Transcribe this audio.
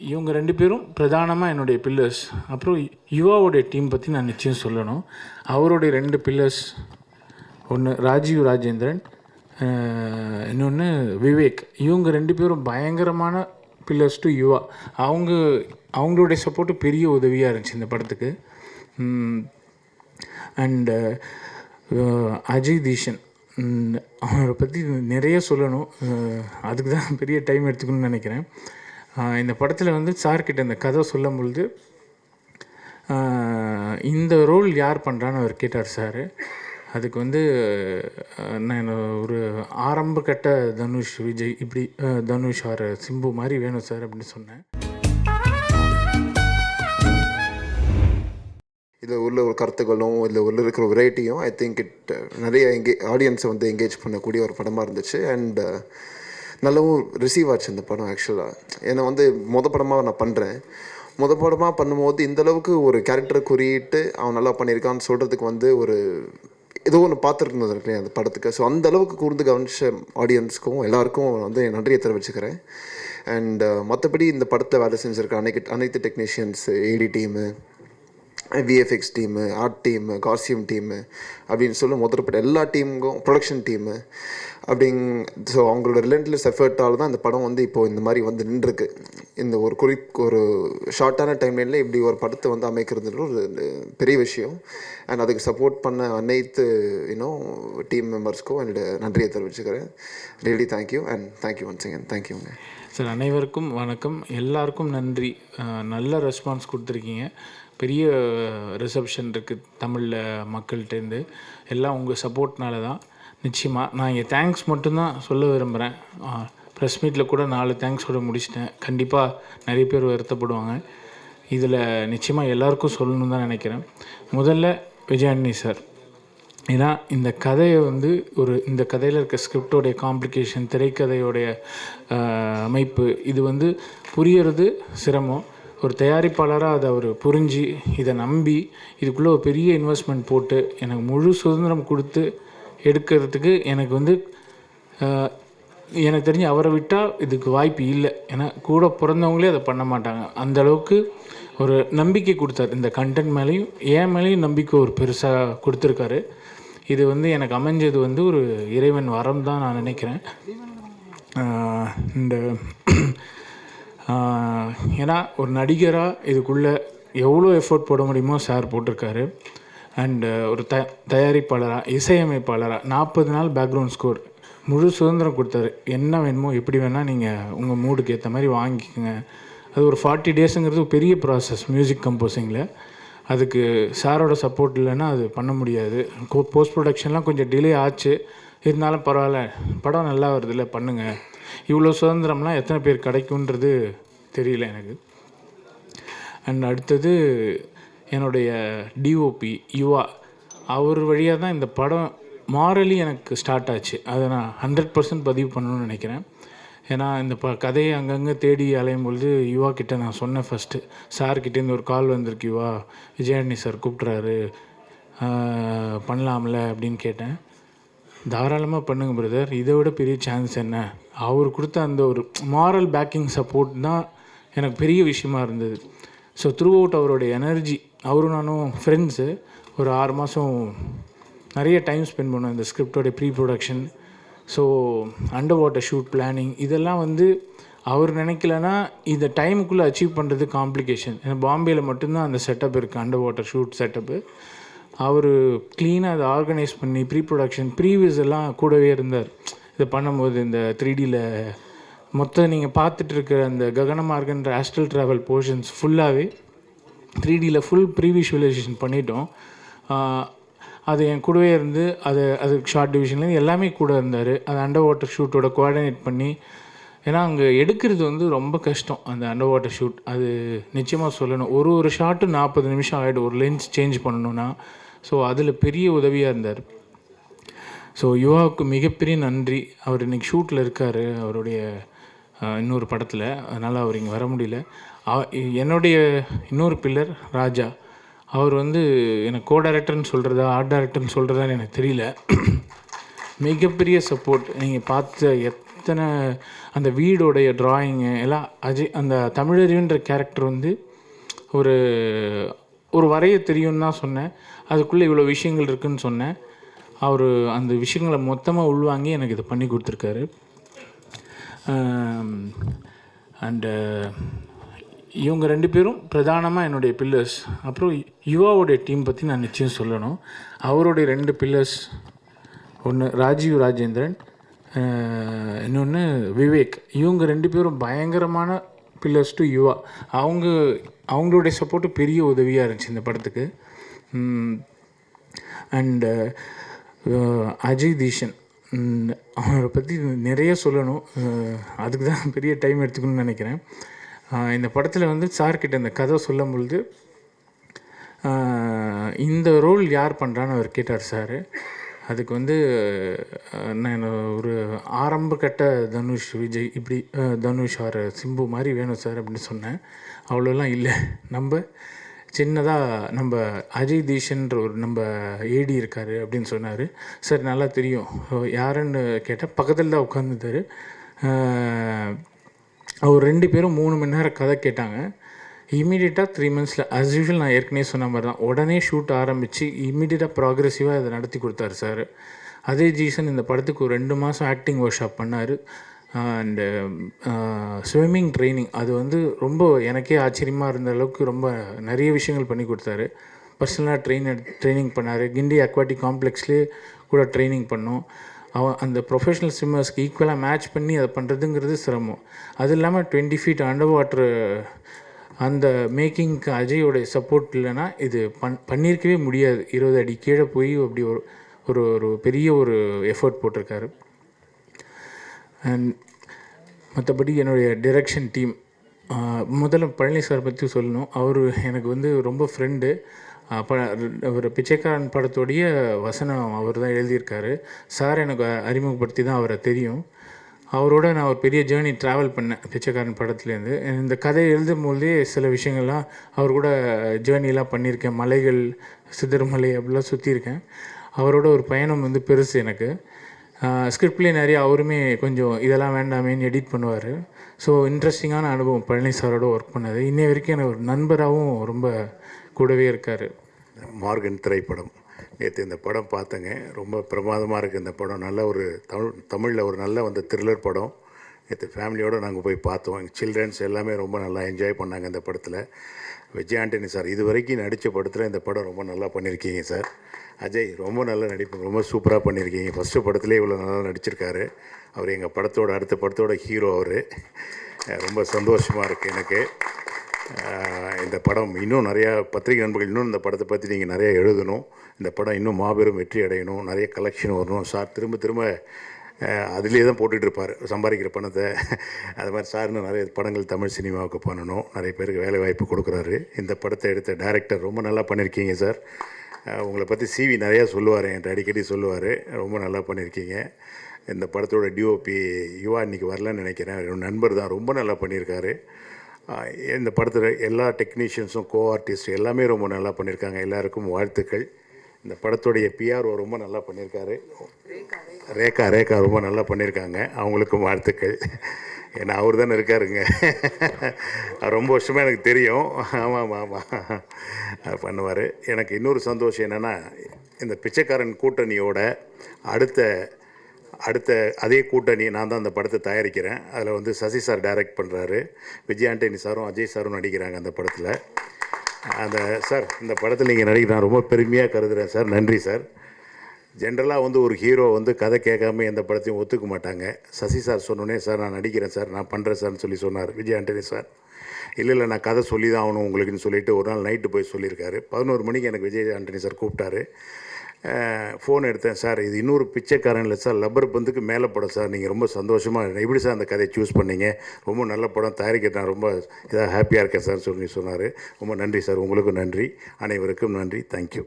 இவங்க ரெண்டு பேரும் பிரதானமாக என்னுடைய பில்லர்ஸ் அப்புறம் யுவாவுடைய டீம் பற்றி நான் நிச்சயம் சொல்லணும். அவருடைய ரெண்டு பில்லர்ஸ் ஒன்று ராஜீவ் ராஜேந்திரன் இன்னொன்று விவேக். இவங்க ரெண்டு பேரும் பயங்கரமான பில்லர்ஸ் டு யுவா. அவங்க அவங்களுடைய சப்போர்ட்டு பெரிய உதவியாக இருந்துச்சு இந்த படத்துக்கு. அண்டு அஜய் தீஷன். அவரை பற்றி நிறைய சொல்லணும். அதுக்கு தான் பெரிய டைம் எடுத்துக்கணும்னு நினைக்கிறேன். இந்த படத்தில் வந்து சார்கிட்ட இந்த கதை சொல்லும் பொழுது இந்த ரோல் யார் பண்ணுறான்னு அவர் கேட்டார் சார். அதுக்கு வந்து நான் ஒரு ஆரம்ப கட்ட தனுஷ் விஜய் இப்படி தனுஷ் ஆர் சிம்பு மாதிரி வேணும் சார் அப்படின்னு சொன்னேன். இதில் உள்ள ஒரு கருத்துக்களும் இதில் உள்ள இருக்கிற வெரைட்டியும் ஐ திங்க் இட் நிறைய எங்கே ஆடியன்ஸை வந்து என்கேஜ் பண்ணக்கூடிய ஒரு படமாக இருந்துச்சு. அண்ட் நல்லாவும் ரிசீவ் ஆச்சு அந்த படம் ஆக்சுவலாக ஏன்னா வந்து மொத படமாக நான் பண்ணுறேன் மொத படமாக பண்ணும்போது இந்த அளவுக்கு ஒரு கேரக்டரை குறியிட்டு அவன் நல்லா பண்ணியிருக்கான்னு சொல்கிறதுக்கு வந்து ஒரு ஏதோ ஒன்று பார்த்துருந்தது இல்லையா அந்த படத்துக்கு. ஸோ அந்த அளவுக்கு கூர்ந்து கவனிச்ச ஆடியன்ஸ்க்கும் எல்லாருக்கும் வந்து என் நன்றியை தெரிவிச்சுக்கிறேன். அண்ட் uh, மற்றபடி இந்த படத்தை வேலை செஞ்சுருக்க அனைத்து அனைத்து technicians AD team VFX team art team costume team அப்படின்னு சொல்லி முதற்பட்ட எல்லா டீமுக்கும் ப்ரொடக்ஷன் டீமு அப்படிங் ஸோ அவங்களோட ரிலண்ட்லெஸ் எஃபர்ட்டால் தான் இந்த படம் வந்து இப்போது இந்த மாதிரி வந்து நின்றுருக்கு. இந்த ஒரு குறி ஒரு ஷார்ட்டான டைம்லைனில் இப்படி ஒரு படத்தை வந்து அமைக்கிறதுன்ற ஒரு பெரிய விஷயம். அண்ட் அதுக்கு சப்போர்ட் பண்ண அனைத்து இன்னும் டீம் மெம்பர்ஸ்க்கும் என்னோட நன்றியை தெரிவிச்சுக்கிறேன். Really thank you and thank you once again தேங்க்யூங்க சார் அனைவருக்கும் வணக்கம். எல்லாருக்கும் நன்றி. நல்ல ரெஸ்பான்ஸ் கொடுத்துருக்கீங்க. பெரிய ரிசப்ஷன் இருக்குது தமிழில் மக்கள்கிட்டேருந்து எல்லாம் உங்கள் சப்போர்ட்னால தான் நிச்சயமாக நான் இங்கே தேங்க்ஸ் மட்டும்தான் சொல்ல விரும்புகிறேன் ப்ரெஸ் மீட்டில் கூட நாலு தேங்க்ஸோட முடிச்சிட்டேன். கண்டிப்பாக நிறைய பேர் வருத்தப்படுவாங்க. இதில் நிச்சயமாக எல்லாருக்கும் சொல்லணும்னு தான் நினைக்கிறேன். முதல்ல விஜயாண்டி சார். ஏன்னா இந்த கதையை வந்து ஒரு இந்த கதையில் இருக்க ஸ்கிரிப்டோடைய காம்ப்ளிகேஷன் திரைக்கதையோடைய அமைப்பு இது வந்து புரியறது சிரமம். ஒரு தயாரிப்பாளராக அதை அவர் புரிஞ்சு இதை நம்பி இதுக்குள்ளே ஒரு பெரிய இன்வெஸ்ட்மெண்ட் போட்டு எனக்கு முழு சுதந்திரம் கொடுத்து எடுக்கிறதுக்கு எனக்கு வந்து எனக்கு தெரிஞ்சு அவரை விட்டால் இதுக்கு வாய்ப்பு இல்லை. ஏன்னா கூட பிறந்தவங்களே அதை பண்ண மாட்டாங்க. அந்த அளவுக்கு ஒரு நம்பிக்கை கொடுத்தாரு. இந்த கண்டென்ட் மேலேயும் என் மேலேயும் நம்பிக்கை ஒரு பெருசாக கொடுத்துருக்காரு. இது வந்து எனக்கு அமைஞ்சது வந்து ஒரு இறைவன் வரம் தான் நான் நினைக்கிறேன். இந்த ஏன்னா ஒரு நடிகராக இதுக்குள்ளே எவ்வளோ எஃபோர்ட் போட முடியுமோ சார் போட்டிருக்காரு. அண்டு uh, ஒரு த தயாரிப்பாளராக இசையமைப்பாளராக நாற்பது நாள் பேக்ரவுண்ட் ஸ்கோர் முழு சுதந்திரம் கொடுத்தாரு. என்ன வேணுமோ எப்படி வேணால் நீங்கள் உங்கள் மூடுக்கு ஏற்ற மாதிரி வாங்கிக்கோங்க. அது ஒரு ஃபார்ட்டி டேஸுங்கிறது ஒரு பெரிய ப்ராசஸ் மியூசிக் கம்போசிங்கில் அதுக்கு சாரோட சப்போர்ட் இல்லைன்னா அது பண்ண முடியாது. போஸ்ட் ப்ரொடக்ஷன்லாம் கொஞ்சம் டிலே ஆச்சு. இருந்தாலும் பரவாயில்ல படம் நல்லா வருதுல்ல பண்ணுங்கள் இவ்வளோ சுதந்திரம்லாம் எத்தனை பேர் கிடைக்குன்றது தெரியல எனக்கு. அண்ட் அடுத்தது என்னுடைய டிஓபி யுவா அவர் வழியாக தான் இந்த படம் மாரலி எனக்கு ஸ்டார்ட் ஆச்சு. அதை நான் ஹண்ட்ரட் பர்சன்ட் பதிவு பண்ணணும்னு நினைக்கிறேன். ஏன்னா இந்த ப கதையை அங்கங்கே தேடி அலையும் பொழுது யுவா கிட்டே நான் சொன்னேன் ஃபஸ்ட்டு சார்கிட்டேருந்து ஒரு கால் வந்திருக்கு யுவா. விஜயாணி சார் கூப்பிட்றாரு. பண்ணலாம்ல அப்படின்னு கேட்டேன். தாராளமாக பண்ணுங்க பிரதர் இதை விட பெரிய சான்ஸ் என்ன? அவர் கொடுத்த அந்த ஒரு மாரல் பேக்கிங் சப்போர்ட் தான் எனக்கு பெரிய விஷயமா இருந்தது. ஸோ த்ரூ அவுட் அவருடைய எனர்ஜி அவரும் நானும் ஃப்ரெண்ட்ஸு ஒரு ஆறு மாதம் நிறைய டைம் ஸ்பெண்ட் பண்ணோம் இந்த ஸ்கிரிப்டோட pre production so under water shoot planning இதெல்லாம் வந்து அவர் நினைக்கலனா இந்த டைமுக்குள்ளே அச்சீவ் பண்ணுறது காம்ப்ளிகேஷன் ஏன்னா பாம்பேயில் மட்டும்தான் அந்த செட்டப் இருக்குது அண்டர் வாட்டர் ஷூட் செட்டப்பு அவர் க்ளீனாக அதை ஆர்கனைஸ் பண்ணி ப்ரீ ப்ரொடக்ஷன் ப்ரீவியஸ் எல்லாம் கூடவே இருந்தார். இதை பண்ணும்போது இந்த த்ரீ டியில் மொத்தம் நீங்கள் பார்த்துட்டு இருக்கிற அந்த ககனமார்கன்ற ஆஸ்ட்ரல் ட்ராவல் போர்ஷன்ஸ் ஃபுல்லாகவே த்ரீ டியில் ஃபுல் ப்ரீவிஷுவலைசேஷன் பண்ணிட்டோம். அது என் கூடவே இருந்து அது அது ஷார்ட் டிவிஷன்லேருந்து எல்லாமே கூட இருந்தார். அது அண்டர் வாட்டர் ஷூட்டோட கோஆர்டினேட் பண்ணி ஏன்னா அங்கே எடுக்கிறது வந்து ரொம்ப கஷ்டம் அந்த அண்டர் வாட்டர் ஷூட் அது நிச்சயமாக சொல்லணும். ஒரு ஒரு ஷாட்டு நாற்பது நிமிஷம் ஆகிடும் ஒரு லென்ஸ் சேஞ்ச் பண்ணணும்னா ஸோ அதில் பெரிய உதவியாக இருந்தார். ஸோ யுவாவுக்கு மிகப்பெரிய நன்றி. அவர் இன்றைக்கி ஷூட்டில் இருக்கார் அவருடைய இன்னொரு படத்தில். அதனால் அவர் இங்கே வர முடியல. என்னுடைய இன்னொரு பில்லர் ராஜா அவர் வந்து எனக்கு கோ டைரக்டர்னு சொல்கிறதா ஆர்ட் டைரக்டர்னு சொல்கிறதான்னு எனக்கு தெரியல. மிகப்பெரிய சப்போர்ட் நீங்கள் பார்த்த எத்தனை அந்த வீடோடைய ட்ராயிங்கு எல்லாம் அஜய் அந்த தமிழறிவுன்ற கேரக்டர் வந்து ஒரு ஒரு வரைய தெரியும்னு தான் சொன்னேன். அதுக்குள்ளே இவ்வளோ விஷயங்கள் இருக்குதுன்னு சொன்னேன். அவர் அந்த விஷயங்களை மொத்தமாக உள்வாங்கி எனக்கு இதை பண்ணி கொடுத்துருக்காரு. அண்டு இவங்க ரெண்டு பேரும் பிரதானமாக என்னுடைய பில்லர்ஸ் அப்புறம் யுவாவுடைய டீம் பற்றி நான் நிச்சயம் சொல்லணும். அவருடைய ரெண்டு பில்லர்ஸ் ஒன்று ராஜீவ் ராஜேந்திரன் இன்னொன்று விவேக். இவங்க ரெண்டு பேரும் பயங்கரமான பில்லர்ஸ் டு யுவா. அவங்க அவங்களுடைய சப்போர்ட்டு பெரிய உதவியாக இருந்துச்சு இந்த படத்துக்கு. அண்டு அஜய் தீஷன். அவரை பற்றி நிறைய சொல்லணும். அதுக்கு தான் பெரிய டைம் எடுத்துக்கணும்னு நினைக்கிறேன். இந்த படத்தில் வந்து சார்கிட்ட இந்த கதை சொல்லும் பொழுது இந்த ரோல் யார் பண்ணுறான்னு அவர் கேட்டார் சார். அதுக்கு வந்து நான் ஒரு ஆரம்ப கட்ட தனுஷ் விஜய் இப்படி தனுஷ் ஆர் சிம்பு மாதிரி வேணும் சார் அப்படின்னு சொன்னேன். அவ்வளோலாம் இல்லை. நம்ம சின்னதாக நம்ம அஜய் தீஷன்ற ஒரு நம்ம ஏடி இருக்கார் அப்படின்னு சொன்னார். சார் நல்லா தெரியும். யாருன்னு கேட்டால் பக்கத்தில் தான் உட்காந்துருந்தார் அவர் ரெண்டு பேரும் மூணு மணி நேரம் கதை கேட்டாங்க. இமீடியட்டாக த்ரீ மந்த்ஸில் அஸ் யூஷுவல் நான் ஏற்கனவே சொன்ன மாதிரி தான் உடனே ஷூட் ஆரம்பித்து இமீடியட்டாக ப்ராக்ரெசிவாக அதை நடத்தி கொடுத்தாரு சார். அதே ஜீசன் இந்த படத்துக்கு ஒரு ரெண்டு மாதம் ஆக்டிங் ஒர்க் ஷாப் பண்ணார் அண்டு ஸ்விம்மிங் ட்ரைனிங் அது வந்து ரொம்ப எனக்கே ஆச்சரியமாக இருந்த அளவுக்கு ரொம்ப நிறைய விஷயங்கள் பண்ணி கொடுத்தாரு. பர்சனலாக ட்ரெயின் ட்ரைனிங் பண்ணார். கிண்டி அக்வாட்டிக் காம்ப்ளெக்ஸ்லேயே கூட ட்ரைனிங் பண்ணோம். அவன் அந்த ப்ரொஃபஷனல் ஸ்விம்மர்ஸ்க்கு ஈக்குவலாக மேட்ச் பண்ணி அதை பண்ணுறதுங்கிறது சிரமம். அது இல்லாமல் டுவெண்ட்டி ஃபீட் அண்டர் வாட்ரு அந்த மேக்கிங்க்கு அஜயோடைய சப்போர்ட் இல்லைன்னா இது பண் பண்ணியிருக்கவே முடியாது. இருபது அடி கீழே போய் அப்படி ஒரு ஒரு ஒரு பெரிய ஒரு எஃபர்ட் போட்டிருக்காரு. அண்ட் மற்றபடி என்னுடைய டிரெக்ஷன் டீம் முதல்ல பழனி சார் பற்றி சொல்லணும். அவர் எனக்கு வந்து ரொம்ப ஃப்ரெண்டு ப ஒரு பிச்சைக்காரன் படத்தோடைய வசனம் அவர் தான் எழுதியிருக்காரு. சார் எனக்கு அறிமுகப்படுத்தி தான் அவரை தெரியும். அவரோட நான் ஒரு பெரிய ஜேர்னி ட்ராவல் பண்ணேன் பிச்சைக்காரன் படத்துலேருந்து. இந்த கதை எழுதும் போதே சில விஷயங்கள்லாம் அவர் கூட ஜேர்னிலாம் பண்ணியிருக்கேன். மலைகள் சிதறுமலை அப்படிலாம் சுற்றியிருக்கேன் அவரோட ஒரு பயணம் வந்து பெருசு எனக்கு. ஸ்கிரிப்ட்லேயே நிறைய அவருமே கொஞ்சம் இதெல்லாம் வேண்டாமேன்னு எடிட் பண்ணுவார். ஸோ இன்ட்ரெஸ்டிங்கான அனுபவம் பழனி சாரோட ஒர்க் பண்ணது. இன்னை வரைக்கும் எனக்கு ஒரு நண்பராகவும் ரொம்ப கூடவே இருக்கார். மார்கன் திரைப்படம். நேற்று இந்த படம் பார்த்தேங்க. ரொம்ப பிரமாதமாக இருக்குது இந்த படம். நல்ல ஒரு தமிழ் தமிழில் ஒரு நல்ல வந்து த்ரில்லர் படம். நேற்று ஃபேமிலியோடு நாங்கள் போய் பார்த்தோம். எங்கள் சில்ட்ரன்ஸ் எல்லாமே ரொம்ப நல்லா என்ஜாய் பண்ணாங்க இந்த படத்தில். விஜய் ஆண்டனி சார் இது வரைக்கும் நடித்த படத்தில் இந்த படம் ரொம்ப நல்லா பண்ணியிருக்கீங்க சார். அஜய் ரொம்ப நல்லா நடிப்பு ரொம்ப சூப்பராக பண்ணியிருக்கீங்க ஃபஸ்ட்டு படத்துலேயே இவ்வளோ நல்லா நடிச்சிருக்காரு. அவர் எங்கள் படத்தோட அடுத்த படத்தோட ஹீரோ அவர். ரொம்ப சந்தோஷமாக இருக்குது எனக்கு. இந்த படம் இன்னும் நிறையா பத்திரிகை நண்பர்கள் இன்னும் இந்த படத்தை பற்றி நீங்கள் நிறையா எழுதணும். இந்த படம் இன்னும் மாபெரும் வெற்றி அடையணும். நிறைய கலெக்ஷன் வரணும். சார் திரும்ப திரும்ப அதிலே தான் போட்டுகிட்டு இருப்பார். சம்பாதிக்கிற பணத்தை. அது மாதிரி சார்னு நிறைய படங்கள் தமிழ் சினிமாவுக்கு பண்ணணும். நிறைய பேருக்கு வேலை வாய்ப்பு கொடுக்குறாரு. இந்த படத்தை எடுத்த டேரக்டர் ரொம்ப நல்லா பண்ணியிருக்கீங்க சார். உங்களை பற்றி சிவி நிறையா சொல்லுவார். என்கிட்ட அடிக்கடி சொல்லுவார். ரொம்ப நல்லா பண்ணியிருக்கீங்க இந்த படத்தோட டிஓபி யுவா இன்னைக்கு வரலன்னு நினைக்கிறேன். நண்பர் தான். ரொம்ப நல்லா பண்ணியிருக்காரு இந்த படத்தில் எல்லா டெக்னீஷியன்ஸும் கோ ஆர்டிஸ்ட் எல்லாமே ரொம்ப நல்லா பண்ணியிருக்காங்க எல்லாருக்கும் வாழ்த்துக்கள். இந்த படத்துடைய பிஆர்ஓ ரொம்ப நல்லா பண்ணியிருக்காரு ரேகா ரேகா ரொம்ப நல்லா பண்ணியிருக்காங்க அவங்களுக்கும் வாழ்த்துக்கள். ஏன்னா அவர் தானே இருக்காருங்க. ரொம்ப வருஷமாக எனக்கு தெரியும். ஆமாம் ஆமாம் ஆமாம் பண்ணுவார். எனக்கு இன்னொரு சந்தோஷம் என்னென்னா இந்த பிச்சைக்காரன் கூட்டணியோட அடுத்த அடுத்த அதே கூட்டணி நான் தான் அந்த படத்தை தயாரிக்கிறேன். அதில் வந்து சசி சார் டைரக்ட் பண்ணுறாரு விஜய் ஆண்டனி சாரும் அஜய் சாரும் நடிக்கிறாங்க அந்த படத்தில். அந்த சார் இந்த படத்தில் நீங்கள் நடிக்க நான் ரொம்ப பெருமையாக கருதுகிறேன் சார். நன்றி சார். ஜென்ரலாக வந்து ஒரு ஹீரோ வந்து கதை கேட்காம எந்த படத்தையும் ஒத்துக்க மாட்டாங்க. சசி சார் சொன்னோன்னே சார் நான் நடிக்கிறேன் சார். நான் பண்ணுறேன் சார்னு சொல்லி சொன்னார் விஜய் ஆண்டனி சார். இல்லை இல்லை நான் கதை சொல்லி தான் ஆகணும் உங்களுக்குன்னு சொல்லிவிட்டு ஒரு நாள் நைட்டு போய் சொல்லியிருக்காரு. பதினோரு மணிக்கு எனக்கு விஜய் ஆண்டனி சார் கூப்பிட்டாரு. ஃபோன் எடுத்தேன் சார். இது இன்னொரு பிச்சைக்காரன் இல்லை சார். லப்பர் பந்துக்கு மேலே படம் சார். நீங்கள் ரொம்ப சந்தோஷமாக எப்படி சார் அந்த கதையை சூஸ் பண்ணீங்க? ரொம்ப நல்ல படம். தயாரிக்க நான் ரொம்ப இதாக ஹாப்பியாக இருக்கேன் சார் சொல்லி சொன்னார். ரொம்ப நன்றி சார். உங்களுக்கும் நன்றி. அனைவருக்கும் நன்றி. தேங்க்யூ